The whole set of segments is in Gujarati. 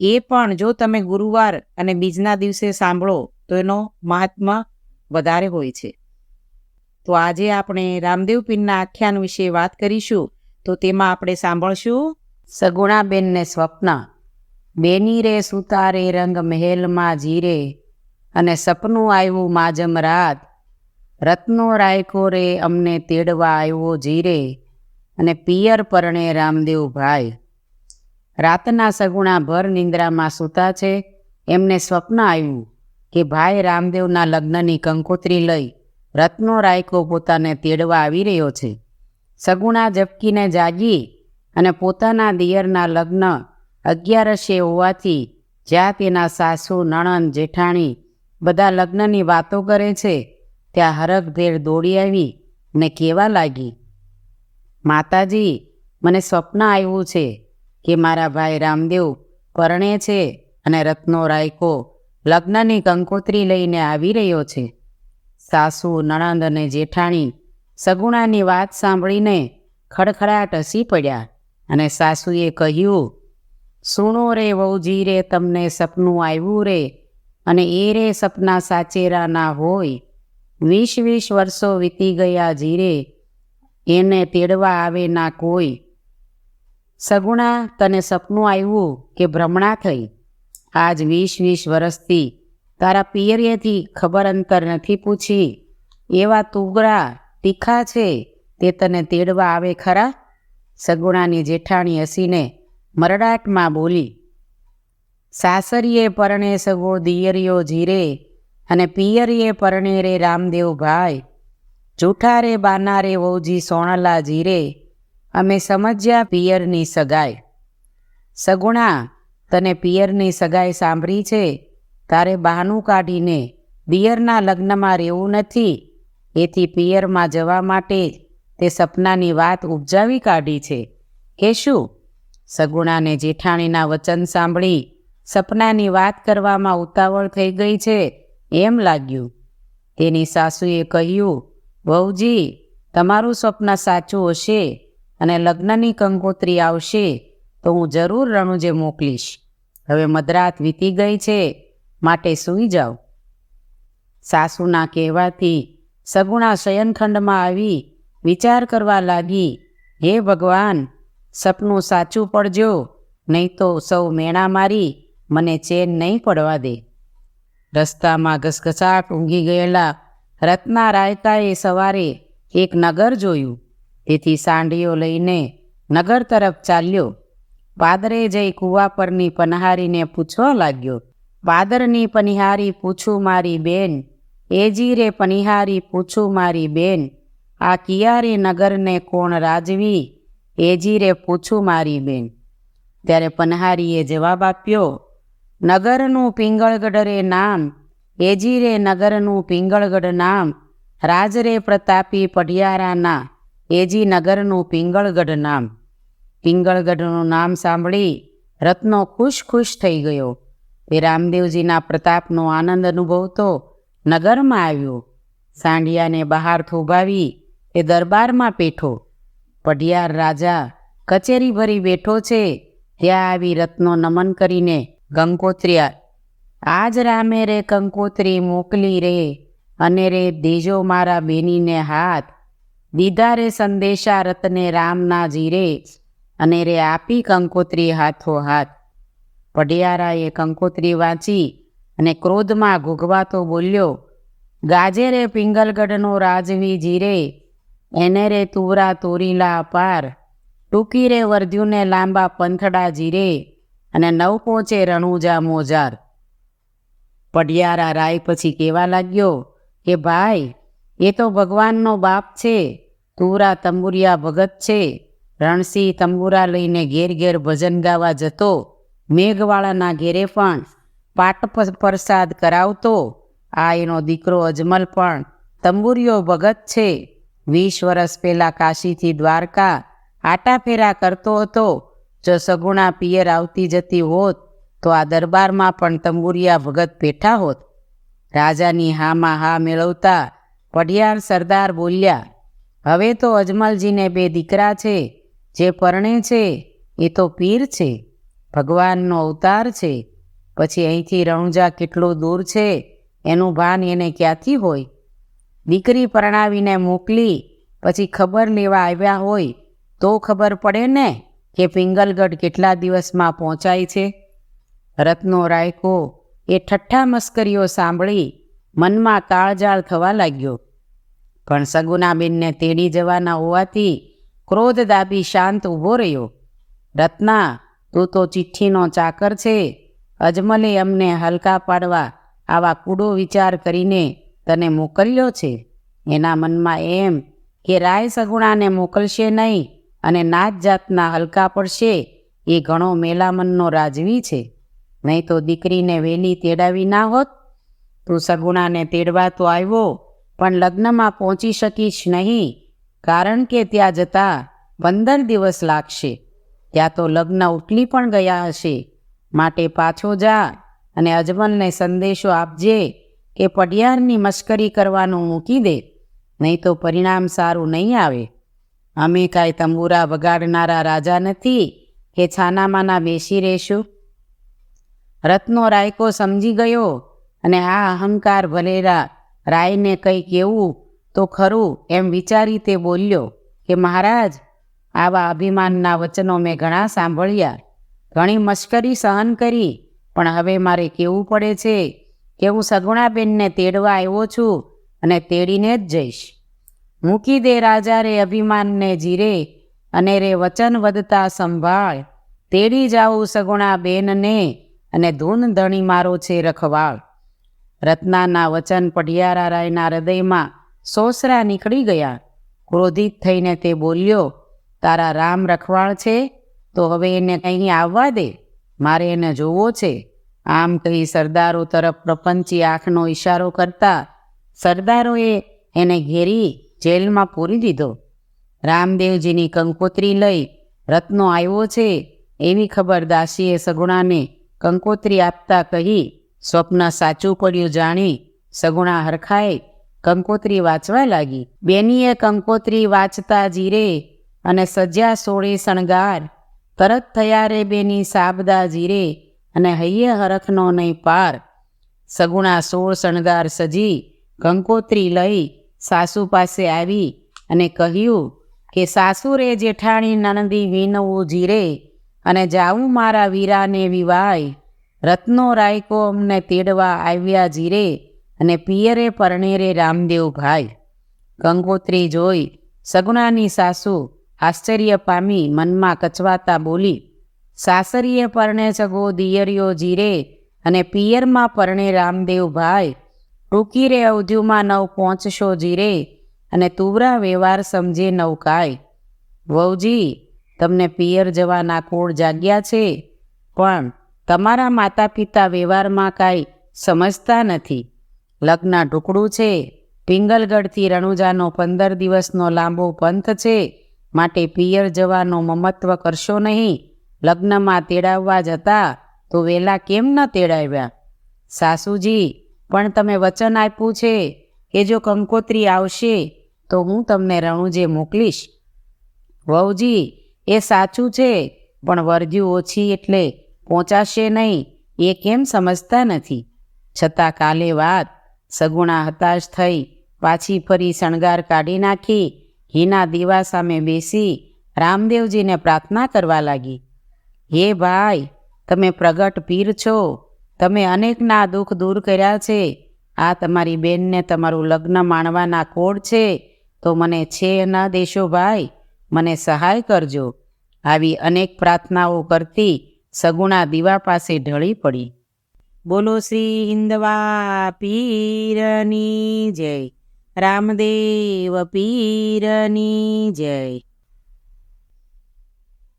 એ પણ જો તમે ગુરુવાર અને બીજના દિવસે સાંભળો, તો એનો મહાત્મા વધારે હોય છે. તો આજે આપણે રામદેવ પીરના આખ્યાન વિશે વાત કરીશું, તો તેમાં આપણે સાંભળશું, સગુણાબેનને સ્વપ્ન. બેની રે સુતારે રંગ મહેલમાં જીરે, અને સપનું આવ્યું માજમ રાત. રત્નો રાયકો રે અમને તેડવા આવ્યો જીરે, અને પિયર પરણે રામદેવ ભાઈ. રાતના સગુણા ભર નિંદ્રામાં સૂતા છે. એમને સ્વપ્ન આવ્યું કે ભાઈ રામદેવના લગ્નની કંકોત્રી લઈ રત્નો રાયકો પોતાને તેડવા આવી રહ્યો છે. સગુણા ઝપકીને જાગી અને પોતાના દિયરના લગ્ન અગિયારસે હોવાથી જ્યાં તેના સાસુ, નણંદ, જેઠાણી બધા લગ્નની વાતો કરે છે, ત્યાં હરખભેર દોડી આવી ને કહેવા લાગી, માતાજી, મને સ્વપ્ન આવ્યું છે. કે મારા ભાઈ રામદેવ પરણે છે અને રત્નો રાયકો લગ્નની કંકોત્રી લઈને આવી રહ્યો છે. સાસુ, નણંદ અને જેઠાણી સગુણાની વાત સાંભળીને ખડખડાટ હસી પડ્યા અને સાસુએ કહ્યું, સુણો રે વહુજી રે, તમને સપનું આવ્યું રે અને એ રે સપના સાચેરા ના હોય. વીસ વીસ વર્ષો વીતી ગયા જીરે, એને તેડવા આવે ના કોઈ. સગુણા તને સપનું આવ્યું કે ભ્રમણા થઈ. આજ વીસ વીસ વર્ષથી તારા પિયરિયેથી ખબર અંતર નથી પૂછી. એવા તુગરા તીખા છે તે તને તેડવા આવે ખરા? સગુણાની જેઠાણી હસીને મરડાટમાં બોલી, સાસરીએ પરણે સગો દિયરીઓ જીરે અને પિયરીએ પરણે રે રામદેવ ભાઈ. જૂઠા રે બાના રે વહુજી સોણલા જીરે અમે સમજ્યા પિયરની સગાઈ. સગુણા, તને પિયરની સગાઈ સાંભળી છે? તારે બહાનું કાઢીને દિયરના લગ્નમાં રહેવું નથી. એથી પિયરમાં જવા માટે તે સપનાની વાત ઉપજાવી કાઢી છે. કે શું સગુણાને જેઠાણીના વચન સાંભળી સપનાની વાત કરવામાં ઉતાવળ થઈ ગઈ છે એમ લાગ્યું. તેની સાસુએ કહ્યું, વહુજી, તમારું સ્વપ્ન સાચું હશે. અને લગ્નની કંકોત્રી આવશે તો હું જરૂર રણુજે મોકલીશ. હવે મધરાત વીતી ગઈ છે, માટે સૂઈ જાઓ સાસુના કહેવાથી સગુણા શયનખંડમાં આવી વિચાર કરવા લાગી, હે ભગવાન, સપનું સાચું પડજો, નહીં તો સૌ મેણા મારી, મને ચેન નહીં પડવા દે. રસ્તામાં ઘસઘસાટ ઊંઘી ગયેલા રત્ના રાયકાએ સવારે એક નગર જોયું. તેથી સાંડીઓ લઈને નગર તરફ ચાલ્યો. પાદરે જઈ કૂવા પરની પનહારીને પૂછવા લાગ્યો પાદરની પનિહારી પૂછું મારી બેન એજી રે પનિહારી પૂછું મારી બેન, આ કિયારી નગરને કોણ રાજવી એજી રે પૂછું મારી બેન. ત્યારે પનહારીએ જવાબ આપ્યો, નગરનું પિંગળગઢ રે નામ એજી રે નગરનું પિંગળગઢ નામ, રાજરે પ્રતાપી પઢિયારાના એજી નગરનું પિંગળગઢ નામ. પિંગળગઢનું નામ સાંભળી રત્નો ખુશ ખુશ થઈ ગયો. તે રામદેવજીના પ્રતાપનો આનંદ અનુભવતો નગરમાં આવ્યો. સાંઢિયાને બહાર થોભાવી તે દરબારમાં પેઠો પઢિયાર રાજા કચેરી ભરી બેઠો છે. ત્યાં આવી રત્નો નમન કરીને ગંકોત્રિયા આજ રામે રે કંકોત્રી મોકલી રે, અને રે દેજો મારા બેનીને હાથ દીધા રે સંદેશા રતને રામના જીરે અને રે આપી કંકોત્રી હાથો હાથ. પઢિયારાએ કંકોત્રી વાંચી અને ક્રોધમાં ઘૂઘવાતો બોલ્યો, ગાજે રે પિંગલગઢનો રાજવી જીરે એને રે તુવરા તોરીલા અપાર. ટૂંકી રે વર્ધ્યુને લાંબા પંથડા જીરે અને નવ પોચે રણુજા મોજાર. પઢિયારા રાય પછી કહેવા લાગ્યો કે, ભાઈ એ તો ભગવાનનો બાપ છે. તુરા તંબુરિયા ભગત છે. રણસિંહ તંબુરા લઈને ઘેર ઘેર ભજન ગાવા જતો, મેઘવાળાના ઘેરે પણ પાટ પ્રસાદ કરાવતો. આ એનો દીકરો અજમલ પણ તંબુરીઓ ભગત છે. વીસ વર્ષ પહેલાં કાશીથી દ્વારકા આટાફેરા કરતો હતો. જો સગુણા પિયર આવતી જતી હોત, તો આ દરબારમાં પણ તંબુરિયા ભગત બેઠા હોત. રાજાની હામાં હા મેળવતા પઢિયાર સરદાર બોલ્યા, હવે તો અજમલજીને બે દીકરા છે, જે પરણે છે, એ તો પીર છે, ભગવાનનો અવતાર છે, પછી અહીંથી રણુજા કેટલું દૂર છે, એનું ભાન એને ક્યાંથી હોય? દીકરી પરણાવીને મોકલી, પછી ખબર લેવા આવ્યા હોય, તો ખબર પડે ને કે પિંગલગઢ કેટલા દિવસમાં પહોંચાય છે? રત્નો રાયકો એ ઠઠ્ઠા મસ્કરીઓ સાંભળી મનમાં કાળજાળ થવા લાગ્યો. પણ સગુનાબેનને તેડી જવાના હોવાથી ક્રોધ દાબી શાંત ઊભો રહ્યો. રત્ના, તું તો ચિઠ્ઠીનો ચાકર છે. અજમલે અમને હલકા પાડવા આવા કૂડો વિચાર કરીને તને મોકલ્યો છે. એના મનમાં એમ કે રાય સગુણાને મોકલશે નહીં અને નાત જાતના હલકા પડશે એ ઘણો મેલામનનો રાજવી છે. નહીં તો દીકરીને વહેલી તેડાવી ના હોત? તું સગુણાને તેડવા તો આવ્યો, પણ લગ્નમાં પહોંચી શકીશ નહીં, કારણ કે ત્યાં જતાં પંદર દિવસ લાગશે. ત્યાં તો લગ્ન ઉટલી પણ ગયા હશે. માટે પાછો જા અને અજમલને સંદેશો આપજે કે પડિયારની મશ્કરી કરવાનું મૂકી દે, નહીં તો પરિણામ સારું નહીં આવે. અમે કાંઈ તંબુરા વગાડનારા રાજા નથી કે છાનામાના બેસી રહેશું? રત્નો રાયકો સમજી ગયો અને આ અહંકાર ભલેરા રાયને કંઈ કહેવું તો ખરું એમ વિચારી તે બોલ્યો કે મહારાજ, આવા અભિમાનના વચનો મેં ઘણા સાંભળ્યા. ઘણી મશ્કરી સહન કરી, પણ હવે મારે કહેવું પડે છે કે હું સગુણાબેનને તેડવા આવ્યો છું અને તેડીને જ જઈશ. મૂકી દે રાજા રે અભિમાનને જીરે અને રે વચન વધતા સંભાળ. તેડી જાઉં સગુણા બેનને અને ધૂન ધણી મારો છે રખવાળ. રત્નાના વચન પઢિયારા રાયના હૃદયમાં સોસરા નીકળી ગયા. ક્રોધિત થઈને તે બોલ્યો, તારા રામ રખવાળ છે, તો હવે એને અહીં આવવા દે. મારે એને જોવો છે. આમ કહી સરદારો તરફ પ્રપંચી આંખનો ઈશારો કરતા સરદારોએ એને ઘેરી જેલમાં પૂરી દીધો. રામદેવજીની કંકોત્રી લઈ રત્નો આવ્યો છે, એવી ખબર દાસીએ સગુણાને કંકોત્રી આપતા કહી સ્વપ્ન સાચું પડ્યું જાણી સગુણા હરખાએ કંકોત્રી વાંચવા લાગી. બેનીએ કંકોત્રી વાંચતા જીરે અને સજ્યા સોળે શણગાર. તરત થયા રે બેની સાબદા જીરે અને હૈયે હરખનો નહીં પાર. સગુણા સોળ શણગાર સજી, કંકોત્રી લઈ સાસુ પાસે આવી અને કહ્યું કે સાસુરે જેઠાણી નણંદી વિનવું જીરે અને જાઉં મારા વીરાને વિવાય. રત્નો રાયકો અમને તેડવા આવ્યા જીરે અને પિયરે પરણેરે રામદેવ ભાઈ. ગંગોત્રી જોઈ સગુણાની સાસુ આશ્ચર્ય પામી મનમાં કચવાતા બોલી, સાસરીએ પરણે જગો દિયરીઓ જીરે અને પિયરમાં પરણે રામદેવ ભાઈ. ટૂંકી રે અવધ્યુમાં નવ પહોંચશો જીરે અને તુવરા વ્યવહાર સમજે નવકાય વહુજી, તમને પિયર જવાના કોળ જાગ્યા છે, પણ તમારા માતા પિતા વ્યવહારમાં કાંઈ સમજતા નથી. લગ્ન ઢુકડું છે. પિંગલગઢથી રણુજાનો પંદર દિવસનો લાંબો પંથ છે. માટે પિયર જવાનો મમત્વ કરશો નહીં. લગ્નમાં તેડાવવા જતા તો વેલા કેમ ન તેડાવ્યા? સાસુજી, પણ તમે વચન આપ્યું છે કે જો કંકોત્રી આવશે તો હું તમને રણુજે મોકલીશ. વહુજી, એ સાચું છે, પણ વર્ધ્યું ઓછી એટલે પહોંચાશે નહીં, એ કેમ સમજતા નથી? છતાં કાલે વાત, સગુણા હતાશ થઈ, પાછી ફરી શણગાર કાઢી નાખી, હીના દીવા સામે બેસી, રામદેવજીને પ્રાર્થના કરવા લાગી. હે ભાઈ, તમે પ્રગટ પીર છો, તમે અનેકના દુઃખ દૂર કર્યા છે, આ તમારી બેનને તમારું લગ્ન માણવાના કોડ છે, તો મને છે ન દેશો ભાઈ, મને સહાય કરજો. આવી અનેક પ્રાર્થનાઓ કરતી સગુણા દીવા પાસે ઢળી પડી. બોલો શ્રી હિંદવા પીરની જય. રામદેવ પીરની જય.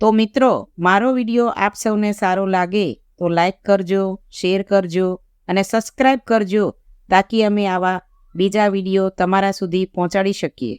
તો મિત્રો, મારો વીડિયો આપ સૌને સારો લાગે તો લાઈક કરજો, શેર કરજો અને સબસ્ક્રાઈબ કરજો તાકી અમે આવા બીજા વીડિયો તમારા સુધી પહોંચાડી શકીએ.